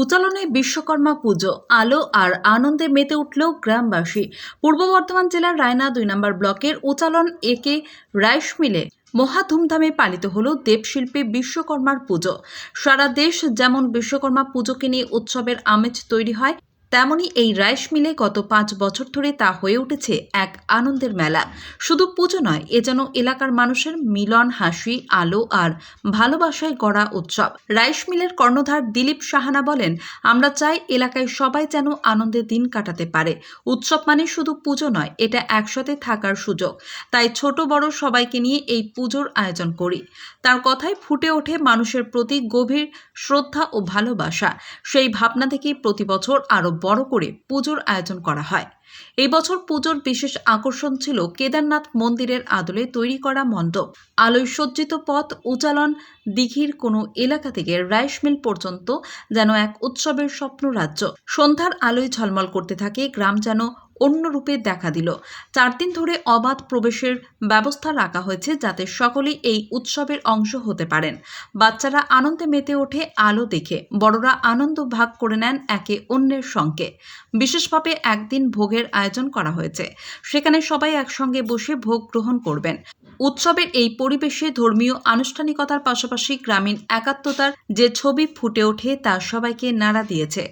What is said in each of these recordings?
উচালনে বিশ্বকর্মা পুজো, আলো আর আনন্দে মেতে উঠল গ্রামবাসী। পূর্ব বর্ধমান জেলার রায়না দুই নম্বর ব্লকের উচালন একে রাইস মিলে মহা ধুমধামে পালিত হল দেবশিল্পী বিশ্বকর্মার পুজো। সারা দেশ যেমন বিশ্বকর্মা পুজোকে নিয়ে উৎসবের আমেজ তৈরি হয় তেমনি এই রাইস মিলে গত পাঁচ বছর ধরে তা হয়ে উঠেছে এক আনন্দের মেলা। শুধু পুজো নয়, এ যেন এলাকার মানুষের মিলন, হাসি, আলো আর ভালোবাসায় গড়া উৎসব। রাইস মিলের কর্ণধার দিলীপ সাহানা বলেন, আমরা চাই এলাকায় সবাই যেন আনন্দে দিন কাটাতে পারে। উৎসব মানে শুধু পুজো নয়, এটা একসাথে থাকার সুযোগ। তাই ছোট, বড় সবাইকে নিয়ে এই পুজোর আয়োজন করি। তার কথায় ফুটে ওঠে মানুষের প্রতি গভীর শ্রদ্ধা ও ভালোবাসা। সেই ভাবনা থেকেই প্রতি বছর আরও বড় করে পুজোর আয়োজন করা হয়। এই বছর পুজোর বিশেষ আকর্ষণ ছিল কেদারনাথ মন্দিরের আদলে তৈরি করা মণ্ডপ। আলোয় সজ্জিত পথ উচালন দিঘির কোনো এলাকা থেকে রাইস মিল পর্যন্ত যেন এক উৎসবের স্বপ্ন রাজ্য সন্ধ্যার আলোয় ঝলমল করতে থাকে গ্রাম যেন অন্য রূপে দেখা দিল। চার দিন ধরে অবাধ প্রবেশের ব্যবস্থা রাখা হয়েছে যাতে সকলেই এই উৎসবের অংশ হতে পারেন। বাচ্চারা আনন্দে মেতে ওঠে, আলো দেখে। বড়রা আনন্দ ভাগ করে নেন একে অন্যের সঙ্গে। বিশেষভাবে একদিন ভোগের আয়োজন করা হয়েছে। সেখানে সবাই একসঙ্গে বসে ভোগ গ্রহণ করবেন। উৎসবের এই পরিবেশে ধর্মীয় আনুষ্ঠানিকতার পাশাপাশি গ্রামীণ একাত্মতার যে ছবি ফুটে ওঠে তা সবাইকে নাড়া দিয়েছে।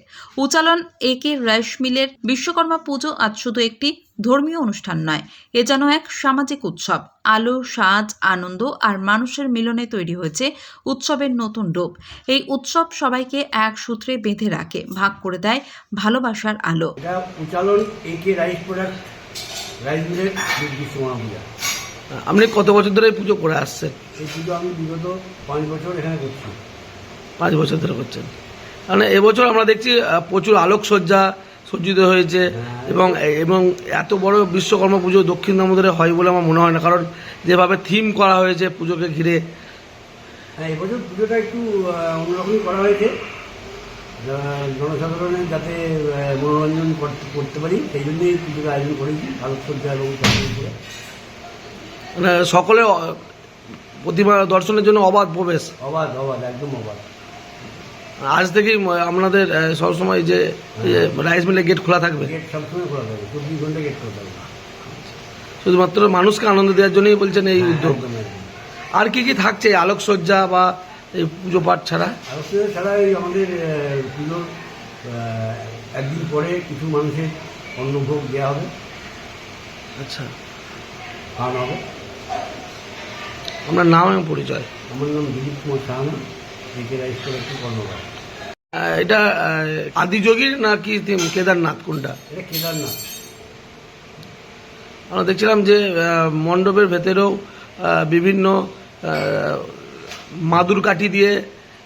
উচালন একে রাইস মিলের বিশ্বকর্মা পুজো আজ শুধু একটি ধর্মীয় অনুষ্ঠান নয়, এ যেন এক সামাজিক উৎসব। আলো, সাজ, আনন্দ আর মানুষের মিলনে তৈরি হয়েছে উৎসবের নতুন রূপ। এই উৎসব সবাইকে এক সূত্রে বেঁধে রাখে, ভাগ করে দেয় ভালোবাসার আলো। রাইস প্রোডাক্ট, রাইস মিলের আপনি কত বছর ধরে এই পুজো করে আসছেন? এই পুজো আমি বিগত পাঁচ বছর এখানে করছি। পাঁচ বছর ধরে করছেন। মানে এবছর আমরা দেখছি প্রচুর আলোকসজ্জা সজ্জিত হয়েছে হ্যাঁ। এবং এবং এত বড় বিশ্বকর্মা পুজো দক্ষিণ দামোদরে হয় বলে আমার মনে হয় না। কারণ যেভাবে থিম করা হয়েছে পুজোকে ঘিরে। হ্যাঁ এবছর পুজোটা একটু অন্যরকমই করা হয়েছে। জনসাধারণের যাতে মনোরঞ্জন করতে পারি সেই জন্যই পুজোর আয়োজন করেছি আলোকসজ্জা এবং সকলে প্রতিমা দর্শনের জন্য অবাধ প্রবেশ। অবাধ অবাধ একদম অবাধ। আজ থেকেই আপনাদের সবসময় যে রাইস মিলের গেট খোলা থাকবে। গেট সবসময় খোলা থাকে চব্বিশ ঘণ্টা গেট খোলা থাকে শুধুমাত্র মানুষকে আনন্দ দেওয়ার জন্যই বলছেন এই হ্যাঁ, উদ্যোগ। আর কি কি থাকছে আলোকসজ্জা বা এই পুজো পাঠ ছাড়া? আলোচনা ছাড়া এই আমাদের পুজোর একদিন পরে কিছু মানুষের অন্নভোগ দেওয়া হবে। আচ্ছা। খাওয়ানো হবে। আপনার নাম এবং পরিচয়। আমার নাম দিলীপ কুমার সাহানা কর্মকার এটা আহ, আদিযোগীর নাকি কেদারনাথ? কোনটা? এটা কেদারনাথ। আমরা দেখছিলাম যে মণ্ডপের ভেতরেও বিভিন্ন মাদুর কাঠি দিয়ে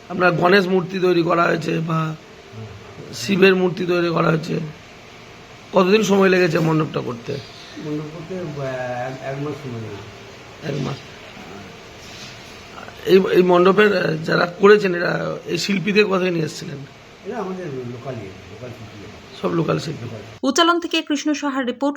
আমরা গণেশ মূর্তি তৈরি করা হয়েছে বা শিবের মূর্তি তৈরি করা হয়েছে। কতদিন সময় লেগেছে মণ্ডপটা করতে? মণ্ডপ করতে এক- মাস সময় এক মাস। এই এই মণ্ডপের যারা করেছেন এরা এই শিল্পীদের কথাই নিয়ে এসেছিলেন? শিল্পী। সব লোকাল শিল্পী। উচ্চালন উচালন থেকে কৃষ্ণ সাহার রিপোর্ট